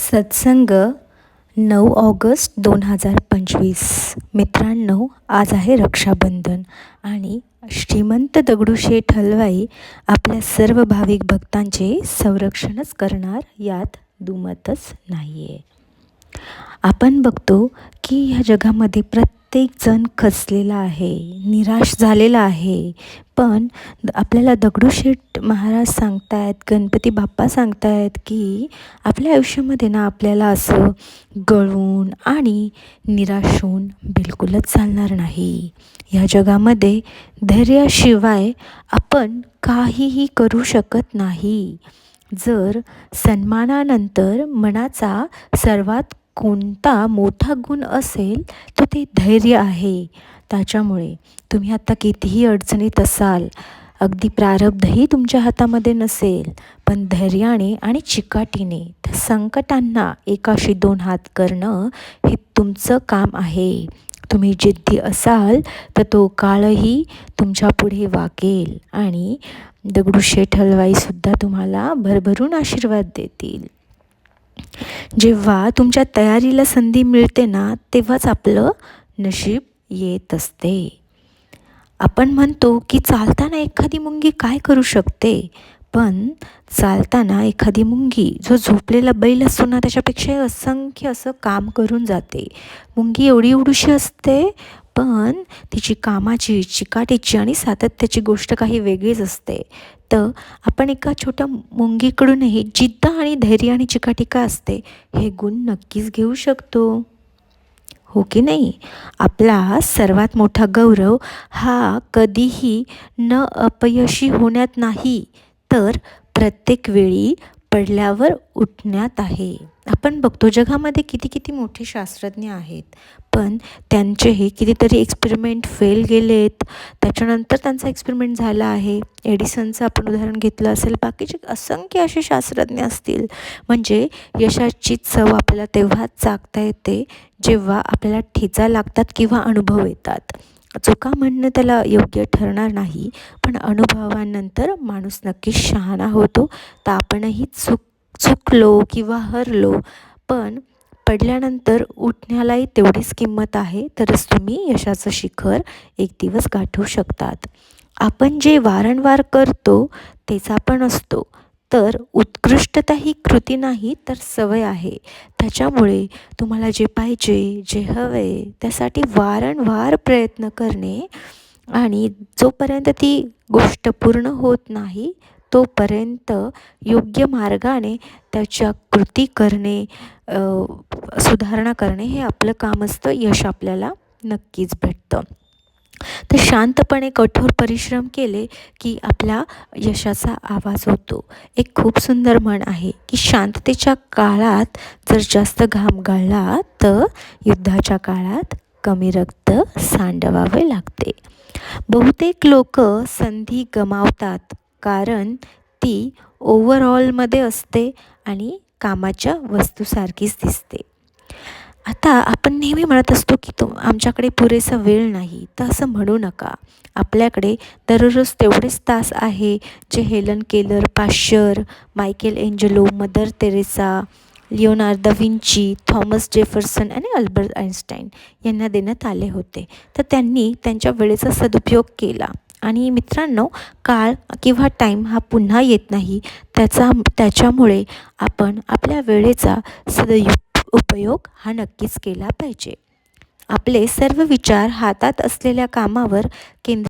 सत्संग नऊ ऑगस्ट दोन हजार पंचवीस. मित्रांनो आज आहे रक्षाबंधन आणि श्रीमंत दगडूशेठ हलवाई आपल्या सर्व भाविक भक्तांचे संरक्षणच करणार यात दुमतच नाही आहे आपण बघतो की ह्या जगामध्ये प्रत्येकजण खचलेला आहे निराश झालेला आहे. पण आपल्याला दगडूशेठ महाराज सांगतायत गणपती बाप्पा सांगतायत की आपल्या आयुष्यामध्ये ना आपल्याला असं गळून आणि निराश होऊन बिलकुलच चालणार नाही. या जगामध्ये धैर्याशिवाय आपण काहीही करू शकत नाही. जर सन्मानानंतर मनाचा सर्वात कोणता मोठा गुण असेल तो ते धैर्य आहे. त्याच्यामुळे तुम्ही आता कितीही अडचणीत असाल अगदी प्रारब्धही तुमच्या हातामध्ये नसेल पण धैर्याने आणि चिकाटीने त्या संकटांना एकाशी दोन हात करणं हे तुमचं काम आहे. तुम्ही जिद्दी असाल तर तो काळही तुमच्यापुढे वाकेल आणि दगडूशेठ हलवाईसुद्धा तुम्हाला भरभरून आशीर्वाद देतील. जेव्हा तुमच्या तयारीला संधी मिळते ना तेव्हाच आपलं नशीब येत असते. आपण म्हणतो की चालताना एखादी मुंगी काय करू शकते? पण चालताना एखादी मुंगी जो झोपलेला बैल असतो ना त्याच्यापेक्षा असंख्य असं काम करून जाते. मुंगी एवढी एवढीशी असते पण तिची कामाची चिकाटीची आणि सातत्याची गोष्ट काही वेगळीच असते. तर आपण एका छोट्या मुंगीकडूनही जिद्द आणि धैर्य आणि चिकाटिका असते हे गुण नक्कीच घेऊ शकतो. हो की नाही? आपला सर्वात मोठा गौरव हा कधीही न अपयशी होण्यात नाही. तर प्रत्येक वेळी पडल्यावर उठण्यात आहे. आपण बघतो जगामध्ये किती किती मोठे शास्त्रज्ञ आहेत पण त्यांचेही कितीतरी एक्सपेरिमेंट फेल गेलेत. त्याच्यानंतर त्यांचा एक्सपेरिमेंट झाला आहे. एडिसनचं आपण उदाहरण घेतलं असेल. बाकीचे असंख्य असे शास्त्रज्ञ असतील. म्हणजे यशाची चव आपल्याला तेव्हाच चाकता येते जेव्हा आपल्याला ठेचा लागतात किंवा अनुभव येतात. चुका म्हणणं त्याला योग्य ठरणार नाही पण अनुभवानंतर माणूस नक्कीच शहाणा होतो. तर आपणही चुक चुकलो किंवा हरलो पण पडल्यानंतर उठण्यालाही तेवढीच किंमत आहे तरच तुम्ही यशाचं शिखर एक दिवस गाठवू शकतात. आपण जे वारंवार करतो तेच आपण असतो. तर उत्कृष्टता ही कृती नाही तर सवय आहे. त्याच्यामुळे तुम्हाला जे पाहिजे जे हवे त्यासाठी वारंवार प्रयत्न करणे आणि जोपर्यंत ती गोष्ट पूर्ण होत नाही तोपर्यंत योग्य मार्गाने त्याच्या कृती करणे सुधारणा करणे हे आपलं काम असतं यश आपल्याला नक्कीच भेटतं. तर शांतपणे कठोर परिश्रम केले की आपला यशाचा आवाज होतो. एक खूप सुंदर म्हण आहे की शांततेच्या काळात जर जास्त घाम गाळला तर युद्धाच्या काळात कमी रक्त सांडवावे लागते. बहुतेक लोक संधी गमावतात कारण ती ओव्हरऑलमध्ये असते आणि कामाच्या वस्तूसारखीच दिसते. आता आपण नेहमी म्हणत असतो की तो आमच्याकडे पुरेसा वेळ नाही तर असं म्हणू नका. आपल्याकडे दररोज तेवढेच तास आहे जे Helen Keller Pasteur Michael Angelo Mother Teresa Leonardo Vinci Thomas Jefferson आणि अल्बर्ट आइन्स्टाईन यांना देण्यात आले होते. तर त्यांनी त्यांच्या वेळेचा सदुपयोग केला. आणि मित्रांनो काळ किंवा टाईम हा पुन्हा येत नाही. त्याचा त्याच्यामुळे आपण आपल्या वेळेचा सदयु उपयोग हा नक्कीच केला पाहिजे. आपले सर्व विचार हातात असलेल्या कामावर केंद्र